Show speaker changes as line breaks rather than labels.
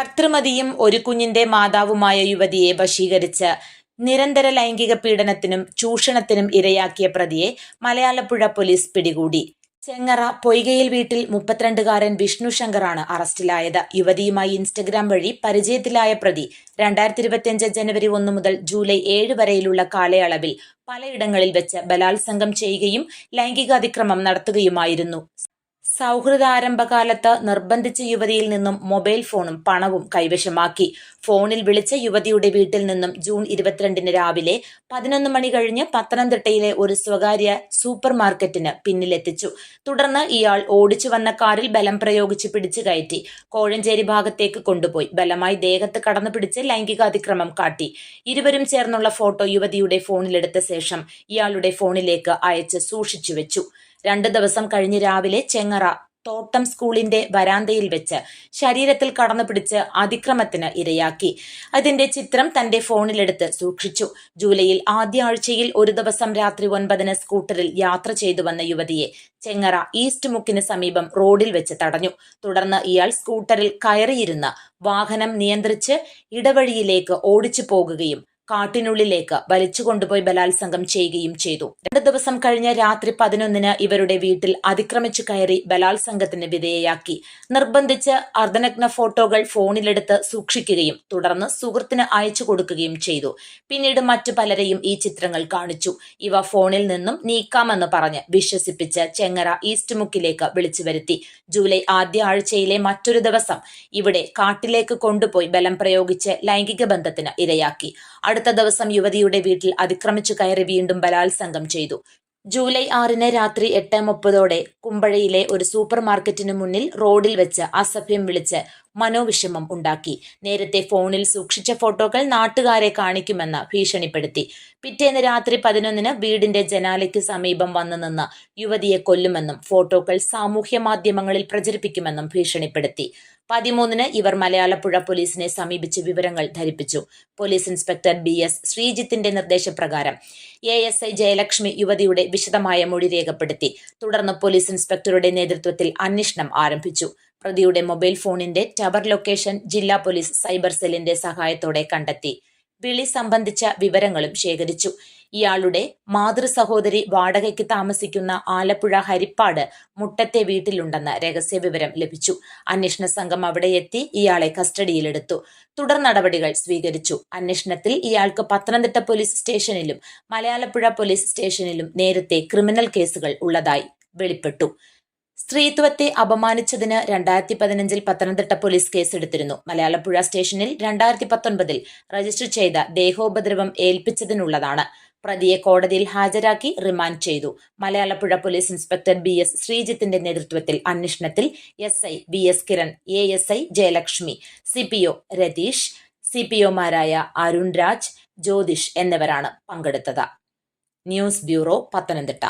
ഭർത്തൃമതിയും ഒരു കുഞ്ഞിന്റെ മാതാവുമായ യുവതിയെ വശീകരിച്ച് നിരന്തര ലൈംഗിക പീഡനത്തിനും ചൂഷണത്തിനും ഇരയാക്കിയ പ്രതിയെ മലയാളപ്പുഴ പോലീസ് പിടികൂടി. ചെങ്ങറ പൊയ്കയിൽ വീട്ടിൽ മുപ്പത്തിരണ്ടുകാരൻ വിഷ്ണു ശങ്കറാണ് അറസ്റ്റിലായത്. യുവതിയുമായി ഇൻസ്റ്റഗ്രാം വഴി പരിചയത്തിലായ പ്രതി രണ്ടായിരത്തി ഇരുപത്തിയഞ്ച് ജനുവരി ഒന്ന് മുതൽ ജൂലൈ ഏഴ് വരെയുള്ള കാലയളവിൽ പലയിടങ്ങളിൽ വെച്ച് ബലാത്സംഗം ചെയ്യുകയും ലൈംഗികാതിക്രമം നടത്തുകയുമായിരുന്നു. സൗഹൃദാരംഭകാലത്ത് നിർബന്ധിച്ച യുവതിയിൽ നിന്നും മൊബൈൽ ഫോണും പണവും കൈവശമാക്കി. ഫോണിൽ വിളിച്ച യുവതിയുടെ വീട്ടിൽ നിന്നും ജൂൺ ഇരുപത്തിരണ്ടിന് രാവിലെ പതിനൊന്ന് മണി കഴിഞ്ഞ് പത്തനംതിട്ടയിലെ ഒരു സ്വകാര്യ സൂപ്പർ മാർക്കറ്റിന് പിന്നിലെത്തിച്ചു. തുടർന്ന് ഇയാൾ ഓടിച്ചു വന്ന കാറിൽ ബലം പ്രയോഗിച്ച് പിടിച്ചു കയറ്റി. കോഴഞ്ചേരി ഭാഗത്തേക്ക് കൊണ്ടുപോയി. ബലമായി ദേഹത്ത് കടന്നു പിടിച്ച് ലൈംഗികാതിക്രമം കാട്ടി. ഇരുവരും ചേർന്നുള്ള ഫോട്ടോ യുവതിയുടെ ഫോണിലെടുത്ത ശേഷം ഇയാളുടെ ഫോണിലേക്ക് അയച്ച് സൂക്ഷിച്ചു വെച്ചു. രണ്ട് ദിവസം കഴിഞ്ഞ് രാവിലെ ചെങ്ങറ തോട്ടം സ്കൂളിന്റെ വരാന്തയിൽ വെച്ച് ശരീരത്തിൽ കടന്നു പിടിച്ച് അതിക്രമത്തിന് ഇരയാക്കി. അതിന്റെ ചിത്രം തന്റെ ഫോണിലെടുത്ത് സൂക്ഷിച്ചു. ജൂലൈയിൽ ആദ്യ ആഴ്ചയിൽ ഒരു ദിവസം രാത്രി ഒൻപതിന് സ്കൂട്ടറിൽ യാത്ര ചെയ്തു വന്ന യുവതിയെ ചെങ്ങറ ഈസ്റ്റ് മുക്കിന് സമീപം റോഡിൽ വെച്ച് തടഞ്ഞു. തുടർന്ന് ഇയാൾ സ്കൂട്ടറിൽ കയറിയിരുന്ന് വാഹനം നിയന്ത്രിച്ച് ഇടവഴിയിലേക്ക് ഓടിച്ചു പോകുകയും കാട്ടിനുള്ളിലേക്ക് വലിച്ചു കൊണ്ടുപോയി ബലാത്സംഗം ചെയ്യുകയും ചെയ്തു. രണ്ടു ദിവസം കഴിഞ്ഞ രാത്രി പതിനൊന്നിന് ഇവരുടെ വീട്ടിൽ അതിക്രമിച്ചു കയറി ബലാത്സംഗത്തിന് വിധേയയാക്കി. നിർബന്ധിച്ച് അർദ്ധനഗ്ന ഫോട്ടോകൾ ഫോണിലെടുത്ത് സൂക്ഷിക്കുകയും തുടർന്ന് സുഹൃത്തിന് അയച്ചു കൊടുക്കുകയും ചെയ്തു. പിന്നീട് മറ്റു പലരെയും ഈ ചിത്രങ്ങൾ കാണിച്ചു. ഇവ ഫോണിൽ നിന്നും നീക്കാമെന്ന് പറഞ്ഞ് വിശ്വസിപ്പിച്ച് ചെങ്ങറ ഈസ്റ്റ് മുക്കിലേക്ക് വിളിച്ചു വരുത്തി. ജൂലൈ ആദ്യ ആഴ്ചയിലെ മറ്റൊരു ദിവസം ഇവിടെ കാട്ടിലേക്ക് കൊണ്ടുപോയി ബലം പ്രയോഗിച്ച് ലൈംഗിക ബന്ധത്തിന് ഇരയാക്കി. അടുത്ത ദിവസം യുവതിയുടെ വീട്ടിൽ അതിക്രമിച്ചു കയറി വീണ്ടും ബലാത്സംഗം ചെയ്തു. ജൂലൈ ആറിന് രാത്രി എട്ട് മുപ്പതോടെ കുമ്പഴയിലെ ഒരു സൂപ്പർ മാർക്കറ്റിന് മുന്നിൽ റോഡിൽ വെച്ച് അസഭ്യം വിളിച്ച് മനോവിഷമം ഉണ്ടാക്കി. നേരത്തെ ഫോണിൽ സൂക്ഷിച്ച ഫോട്ടോകൾ നാട്ടുകാരെ കാണിക്കുമെന്ന് ഭീഷണിപ്പെടുത്തി. പിറ്റേന്ന് രാത്രി പതിനൊന്നിന് വീടിന്റെ ജനാലയ്ക്ക് സമീപം വന്നു നിന്ന് യുവതിയെ കൊല്ലുമെന്നും ഫോട്ടോകൾ സാമൂഹ്യ മാധ്യമങ്ങളിൽ പ്രചരിപ്പിക്കുമെന്നും ഭീഷണിപ്പെടുത്തി. പതിമൂന്നിന് ഇവർ മലയാളപ്പുഴ പോലീസിനെ സമീപിച്ച് വിവരങ്ങൾ ധരിപ്പിച്ചു. പോലീസ് ഇൻസ്പെക്ടർ ബി എസ് ശ്രീജിത്തിന്റെ നിർദ്ദേശപ്രകാരം എ എസ് ഐ ജയലക്ഷ്മി യുവതിയുടെ വിശദമായ മൊഴി രേഖപ്പെടുത്തി. തുടർന്ന് പോലീസ് ഇൻസ്പെക്ടറുടെ നേതൃത്വത്തിൽ അന്വേഷണം ആരംഭിച്ചു. പ്രതിയുടെ മൊബൈൽ ഫോണിന്റെ ടവർ ലൊക്കേഷൻ ജില്ലാ പോലീസ് സൈബർ സെല്ലിന്റെ സഹായത്തോടെ കണ്ടെത്തി. വിളി സംബന്ധിച്ച വിവരങ്ങളും ശേഖരിച്ചു. ഇയാളുടെ മാതൃ സഹോദരി വാടകയ്ക്ക് താമസിക്കുന്ന ആലപ്പുഴ ഹരിപ്പാട് മുട്ടത്തെ വീട്ടിലുണ്ടെന്ന രഹസ്യ വിവരം ലഭിച്ചു. അന്വേഷണ സംഘം അവിടെ എത്തി ഇയാളെ കസ്റ്റഡിയിലെടുത്തു. തുടർ നടപടികൾ സ്വീകരിച്ചു. അന്വേഷണത്തിൽ ഇയാൾക്ക് പത്തനംതിട്ട പോലീസ് സ്റ്റേഷനിലും മലയാളപ്പുഴ പോലീസ് സ്റ്റേഷനിലും നേരത്തെ ക്രിമിനൽ കേസുകൾ ഉള്ളതായി വെളിപ്പെട്ടു. സ്ത്രീത്വത്തെ അപമാനിച്ചതിന് രണ്ടായിരത്തി പതിനഞ്ചിൽ പത്തനംതിട്ട പോലീസ് കേസെടുത്തിരുന്നു. മലയാളപ്പുഴ സ്റ്റേഷനിൽ രണ്ടായിരത്തി പത്തൊൻപതിൽ രജിസ്റ്റർ ചെയ്ത ദേഹോപദ്രവം ഏൽപ്പിച്ചതിനുള്ളതാണ്. പ്രതിയെ കോടതിയിൽ ഹാജരാക്കി റിമാൻഡ് ചെയ്തു. Malayalappuzha police inspector B S ശ്രീജിത്തിന്റെ നേതൃത്വത്തിൽ അന്വേഷണത്തിൽ S I B S Kiran A S I Jayalakshmi C P O Ratheesh C P ഒമാരായ Arun Raj Jyothish എന്നിവരാണ് പങ്കെടുത്തത്. News bureau Pathanamthitta.